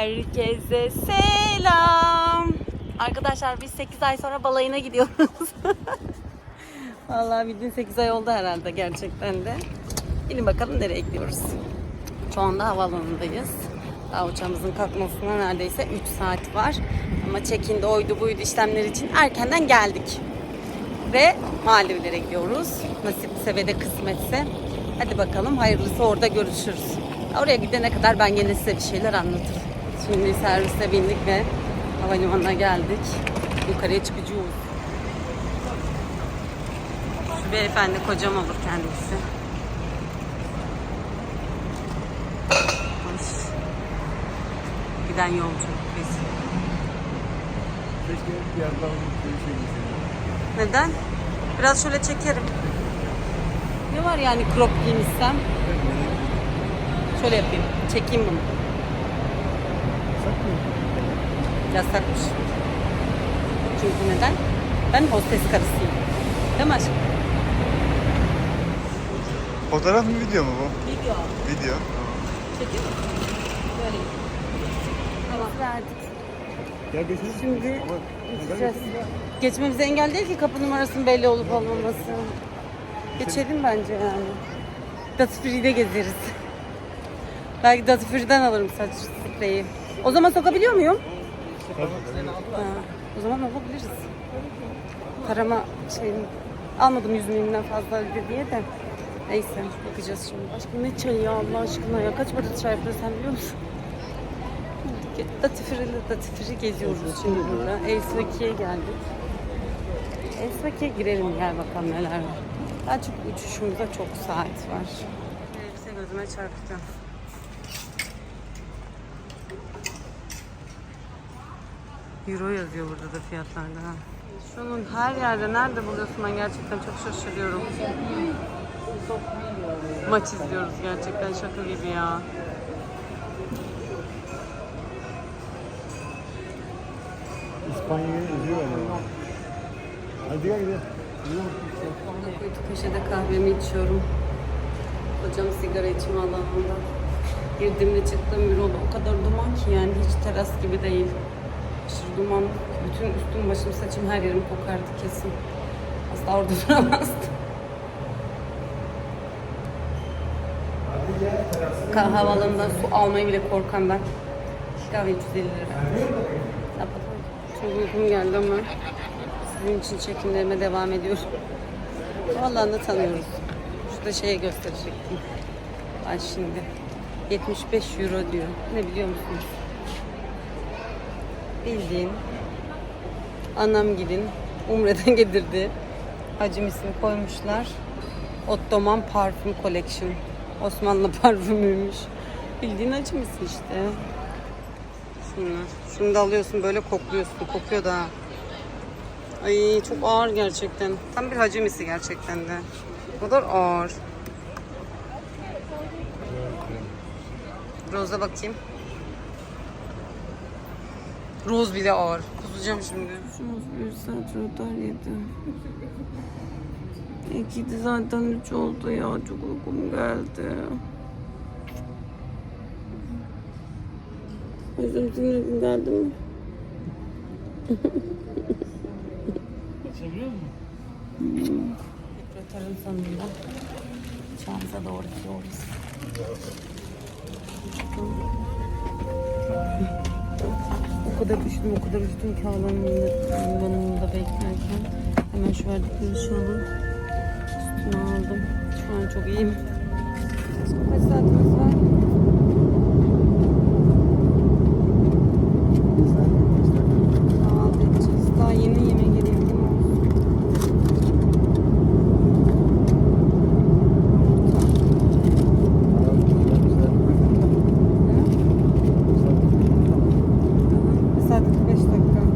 Herkese selam. Arkadaşlar biz 8 ay sonra balayına gidiyoruz. Vallahi bildiğin 8 ay oldu herhalde gerçekten de. Bilin bakalım nereye gidiyoruz. Şu anda havaalanındayız. Daha uçağımızın kalkmasına neredeyse 3 saat var. Ama check-in'de oydu buydu işlemler için erkenden geldik. Ve Maldivlere gidiyoruz. Nasipse ve de kısmetse. Hadi bakalım hayırlısı orada görüşürüz. Oraya gidene kadar ben gene size bir şeyler anlatırım. Şimdi servise bindik ve havalimanına geldik. Yukarıya çıkacağız. Şu beyefendi kocam olur kendisi. Hoş. Giden yolcu biz. Şey. Neden? Biraz şöyle çekerim. Ne var yani crop giymişsem? Şöyle yapayım. Çekeyim bunu. Yasakmış. Çünkü neden? Ben hostes karısıyım. Değil mi aşkım? Fotoğraf mı video mu bu? Video. Video. Çekiyor musun? Böyle. Tamam. Verdik. Ya geçelim. Şimdi Ama. Geçmemize engel değil ki kapı numarasının belli olup olmaması. Geçelim bence yani. Datifri'de gezeriz. Belki Datifri'den alırım saç spreyi. O zaman sokabiliyor muyum? Ha, o zaman alabiliriz. Parama şey almadım yüz milimden fazla öyle diye de. Neyse bakacağız şimdi. Aşkım ne çayı ya Allah aşkına ya. Kaç para çay yapıyor sen biliyor musun? Datifri'yle Datifri geziyoruz şimdi burada. Elsvaki'ye geldik. Elsvaki'ye girelim gel bakalım neler var. Daha çok uçuşumuza çok saat var. Elbise gözüme çarptı. Euro yazıyor burada da fiyatlarda. ha. Şunun her yerde nerede buluyorsun ben gerçekten çok şaşırıyorum. Maç izliyoruz gerçekten şaka gibi ya. İspanya'yı üzüyor yani. Hadi gel gidelim. Kuytu köşede kahvemi içiyorum. Hocam sigara içme alanında. Girdiğimde çıktığım büroda o kadar duman ki yani hiç teras gibi değil. Aşırı duman. Bütün üstüm başım saçım her yerim kokardı kesin. Asla orada duramazdım. Havaalanından su almayı bile korkan ben. Kahve 350 lira. Çok uykum geldi ama sizin için çekimlerime devam ediyorum. Vallahi da tanıyoruz. Şurada şeye gösterecektim. Ay şimdi. 75 euro diyor. Ne biliyor musunuz? Bildiğin anam gidin Umre'den getirdi. Hacım ismi koymuşlar. Ottoman Parfüm Collection. Osmanlı parfümüymüş. Bildiğin hacım ismi işte. Şunu. Şunu da alıyorsun böyle kokluyorsun. Kokuyor da. Ay çok ağır gerçekten. Tam bir hacimisi gerçekten de. O kadar ağır. Rose'a bakayım. Rose bile ağır. Kusacağım şimdi. Şunu bir saat rötar yedim. İkiydi zaten üç oldu ya. Çok uykum geldi. Senin uykum geldi mi? Sekreterin sonunda uçağımıza doğru gidiyoruz. O kadar üşüdüm, o kadar üşüdüm ki havalimanında beklerken. Hemen şu verdikleri şalı üstüne aldım. Şu an çok iyiyim. Kaç saatimiz var? Saat 45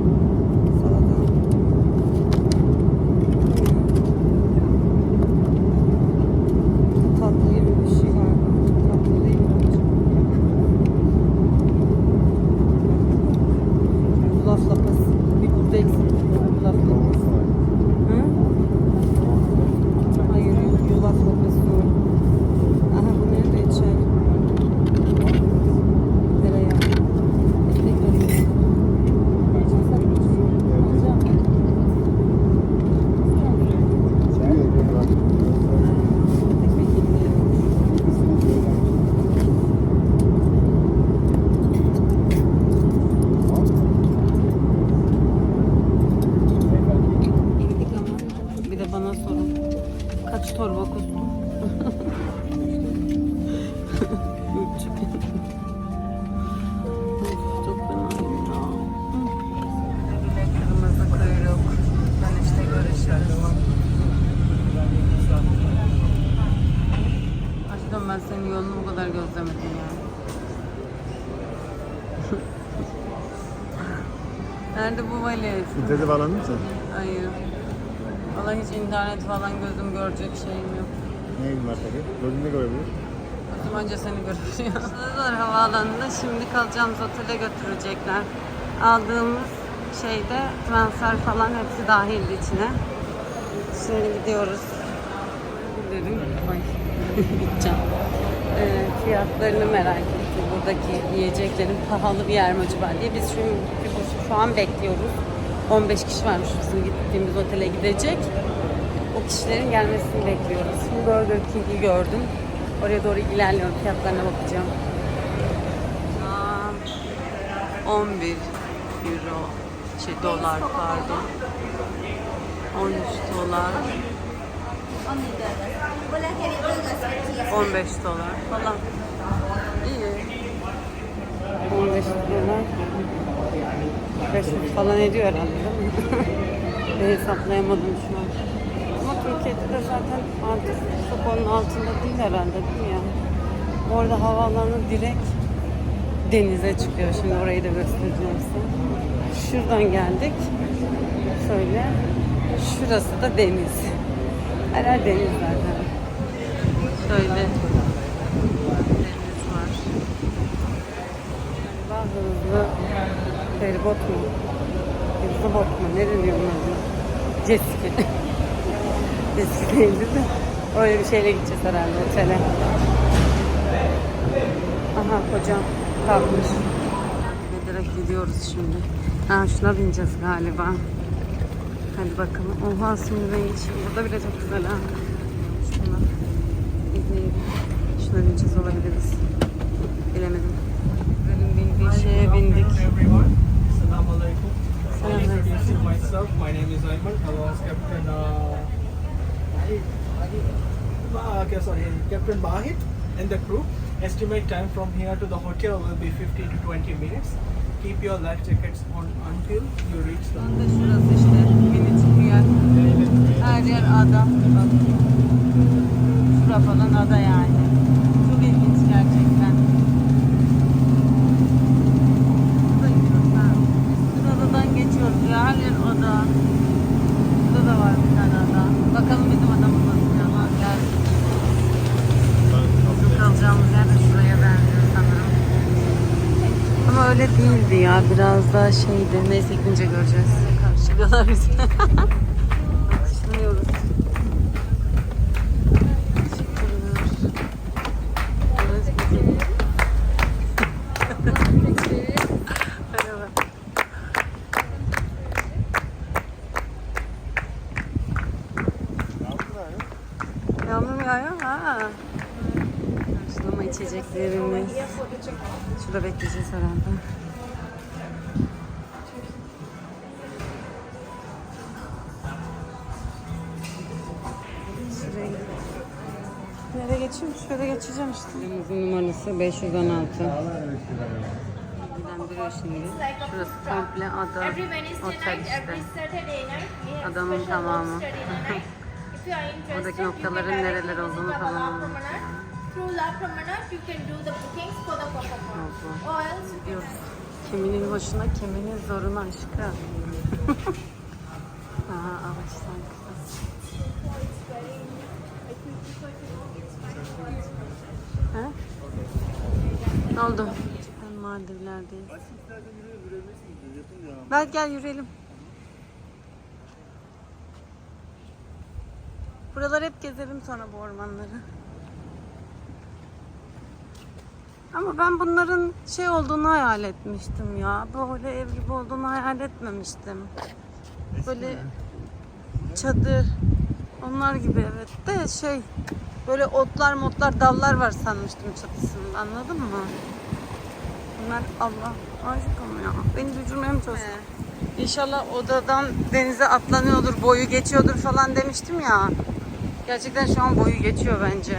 ben senin yolunu bu kadar gözlemedim ya. Nerede bu valiz? İnternete bağlandın mı sen? Hayır. Valla hiç internet falan gözüm görecek şeyim yok. Ne var peki? Gözünde görebilir. Gözüm önce seni görüyor. Sınırlar havaalanında şimdi kalacağımız otele götürecekler. Aldığımız şeyde transfer falan hepsi dahildi içine. Şimdi gidiyoruz. Dedim. Ay. Gideceğim. Ee, fiyatlarını merak ettim. Buradaki yiyeceklerin pahalı bir yer mi acaba diye. Biz şimdi şu an bekliyoruz. 15 kişi varmış bizim gittiğimiz otele gidecek. O kişilerin gelmesini bekliyoruz. Şimdi Burger King'i gördüm. Oraya doğru ilerliyorum. Fiyatlarına bakacağım. Aa, 11 euro. Şey dolar pardon. 13 dolar. 15 dolar falan. İyi. 15 dolar. 500 falan ediyor herhalde değil mi? Hesaplayamadım şu an. Ama Türkiye'de de zaten artık çok onun altında değil herhalde değil mi ya? Orada havaalanı direkt denize çıkıyor. Şimdi orayı da göstereceğim size. Şuradan geldik. Şöyle. Şurası da deniz. Her yer deniz zaten. Şöyle. Deniz var. Galiba hızlı feribot mu? Hızlı bot mu? Ne deniyor buna? Jet ski. Jet ski değildi de. Öyle bir şeyle gideceğiz herhalde otele. Aha kocam kalkmış. Ederek gidiyoruz şimdi. Ha şuna bineceğiz galiba. Hadi bakalım. Oha simüleyin için. Burada bile çok güzel ha. Şuna. İzleyelim. Şuna bineceğiz olabiliriz. Bilemedim. Benim bindiği şeye bindik. myself. My name is Ayman. I was Captain. Uh, okay, sorry, Captain Bahit and the crew. Estimate time from here to the hotel will be 15 to 20 minutes. Keep your life jackets on until you reach the. Şu anda şurası işte. Minicik bir yer. Her yer ada. Bak. Şura falan ada yani. Çok ilginç gerçekten. Burada gidiyoruz ha. Biz adadan geçiyoruz ya. Her yer ada. Burada da var bir tane ada. Bakalım bizim adamız nasıl ya. Ha, Geldik. Bizim kalacağımız yer de şuraya benziyor sanırım. Ama öyle değildi ya. Daha şeydi. Neyse gidince göreceğiz. Karşılıyorlar bizi. Merhaba. Yağmur mu yağıyor? Ha. Karşılama içeceklerimiz. Şurada bekleyeceğiz herhalde. Nereye geçeyim? Şöyle geçeceğim işte. Elimizin numarası 516. Bilgilendiriyor şimdi. Şurası komple ada, otel işte. Adamın tamamı. Buradaki noktaların nereler olduğunu falan. Kiminin hoşuna, kiminin zoruna aşkı. Aha, ağaçtan kız. He? Ne oldu? Ben Maldivler'deyiz. Gel gel yürüyelim. Buraları hep gezelim sonra bu ormanları. Ama ben bunların şey olduğunu hayal etmiştim ya. Böyle ev gibi olduğunu hayal etmemiştim. Böyle çadır. Onlar gibi evet de şey böyle otlar motlar dallar var sanmıştım çatısında anladın mı? Bunlar Allah aşkım ya. Beni gücürmeye mi çalışıyor? İnşallah odadan denize atlanıyordur, boyu geçiyordur falan demiştim ya. Gerçekten şu an boyu geçiyor bence.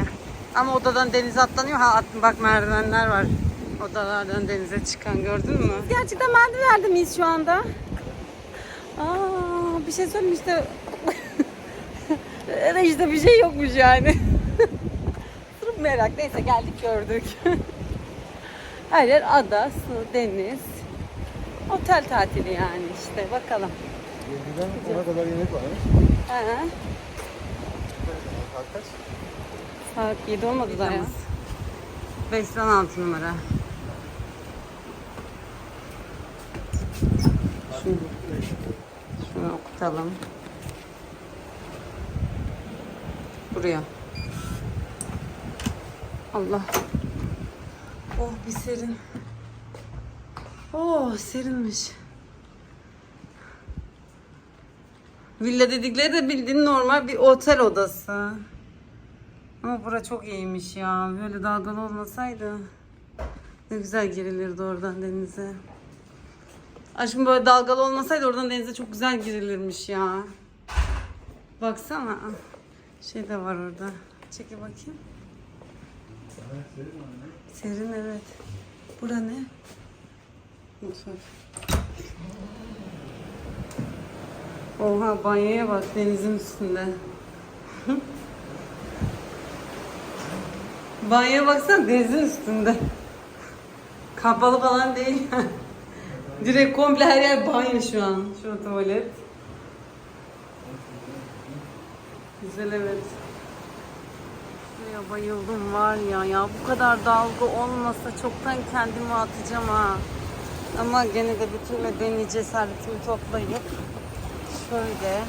Ama odadan denize atlanıyor. Ha at- bak merdivenler var. Odalardan denize çıkan gördün mü? Gerçekten merdivende miyiz şu anda? Aa, bir şey söyleyeyim işte. Evet işte bir şey yokmuş yani. Sırf merak. Neyse geldik gördük. Her yer ada, su, deniz. Otel tatili yani işte bakalım. 7'den 10'a kadar yemek var. He. Saat kaç? Saat 7 olmadı daha ya. 5'ten 6 numara. Şunu okutalım. Buraya. Allah. Oh bir serin. Oh serinmiş. Villa dedikleri de bildiğin normal bir otel odası. Ama bura çok iyiymiş ya. Böyle dalgalı olmasaydı ne güzel girilirdi oradan denize. Aşkım böyle dalgalı olmasaydı oradan denize çok güzel girilirmiş ya. Baksana. Şey de var orada. Çekil bakayım. Serin evet. Bura ne? Mutfak. Oha banyoya bak denizin üstünde. Banyoya baksana denizin üstünde. Kapalı falan değil. Direkt komple her yer banyo şu an. Şu tuvalet. Güzel evet. Şuraya bayıldım var ya ya bu kadar dalga olmasa çoktan kendimi atacağım ha. Ama gene de bütün medeni cesaretimi toplayıp şöyle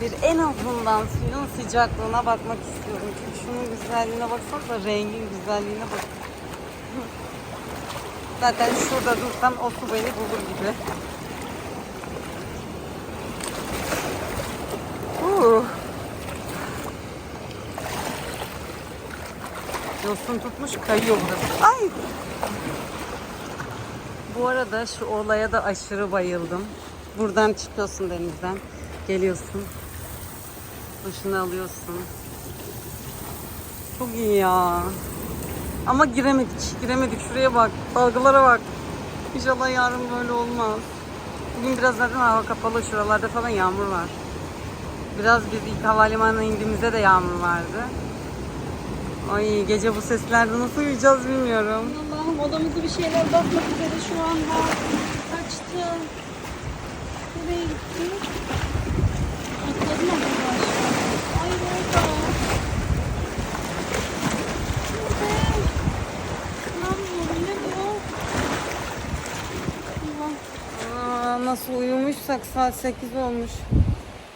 bir en azından suyun sıcaklığına bakmak istiyorum. Çünkü şunun güzelliğine baksanıza rengin güzelliğine bak. Zaten şurada dursam o su beni bulur gibi. Uh. Yosun tutmuş kayıyor burası. Ay! Bu arada şu olaya da aşırı bayıldım. Buradan çıkıyorsun denizden. Geliyorsun. Duşunu alıyorsun. Çok iyi ya. Ama giremedik. Giremedik. Şuraya bak. Dalgalara bak. İnşallah yarın böyle olmaz. Bugün biraz zaten hava kapalı. Şuralarda falan yağmur var. Biraz biz ilk havalimanına indiğimizde de yağmur vardı. Ay gece bu seslerde nasıl uyuyacağız bilmiyorum. Allah'ım odamızı bir şeyler basmak üzere şu anda. Kaçtı. Nereye gitti? Atladı mı acaba aşağı? Ay orada. Aa, nasıl uyumuşsak saat 8 olmuş.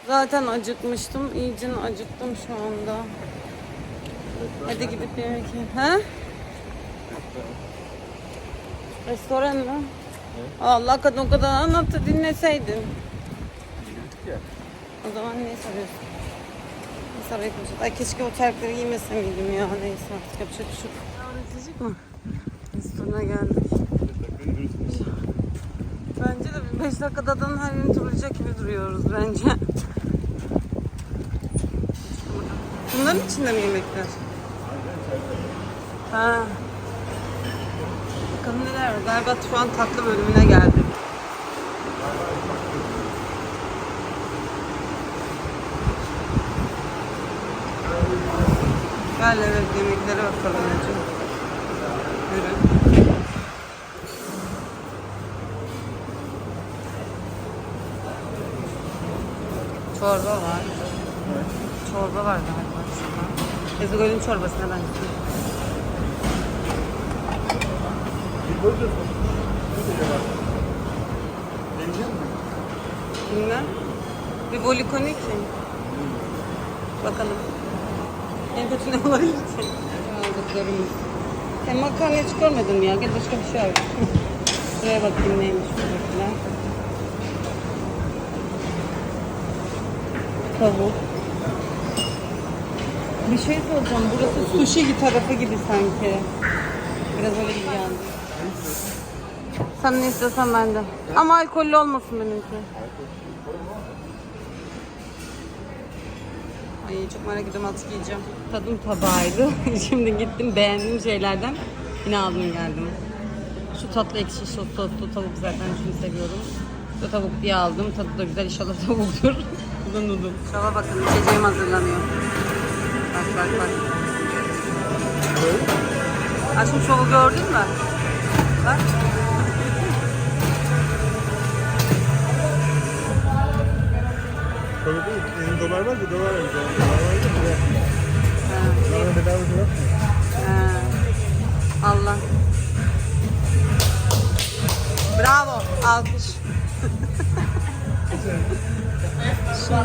Zaten acıkmıştım. İyice acıktım şu anda. Hadi gidip yemek yiyelim. He? Restoran mı? Allah kadın o kadar anlattı dinleseydin. O zaman niye soruyorsun? Neyse arayıp konuşalım. Ay keşke o terlikleri giymese miydim ya. Neyse artık yapacak bir şey yok. Öğretecek mi? Restorana geldik. Bence de bir 5 dakikada adanın her yerini turlayacak gibi duruyoruz bence. Bunların içinde mi yemekler? Ha. Bakalım neler var. Galiba şu an tatlı bölümüne geldik. Gel evet yemeklere bakalım önce. Yürü. Çorba var. Çorba var galiba. Ezugöl'ün çorbasına benziyor. Deneyecek? Bilmem. Bir volikonik mi? Bakalım. En kötü ne olabilir ki? Aldıklarımız. Sen makarna hiç görmedin mi ya? Gel başka bir şey al. Şuraya bakayım neymiş buradakiler. Tavuk. Bir şey soracağım. Burası sushi tarafı gibi sanki. Biraz öyle gibi geldi. Sen ne istiyorsan ben de. Ama alkollü olmasın benimki. Ay çok merak ediyorum artık yiyeceğim. Tadım tabağıydı. Şimdi gittim beğendiğim şeylerden yine aldım geldim. Şu tatlı ekşi soslu tavuk zaten şunu seviyorum. Bu tavuk diye aldım. Tadı da güzel inşallah tavuktur. Bu da noodle. Bakın içeceğim hazırlanıyor. Bak bak bak. Aşkım şovu gördün mü? Bak. Değil. 50 dolar var da dolar var. Dolar var da. Dolar bedava? Ha. Allah. Bravo. Alkış. Şimdi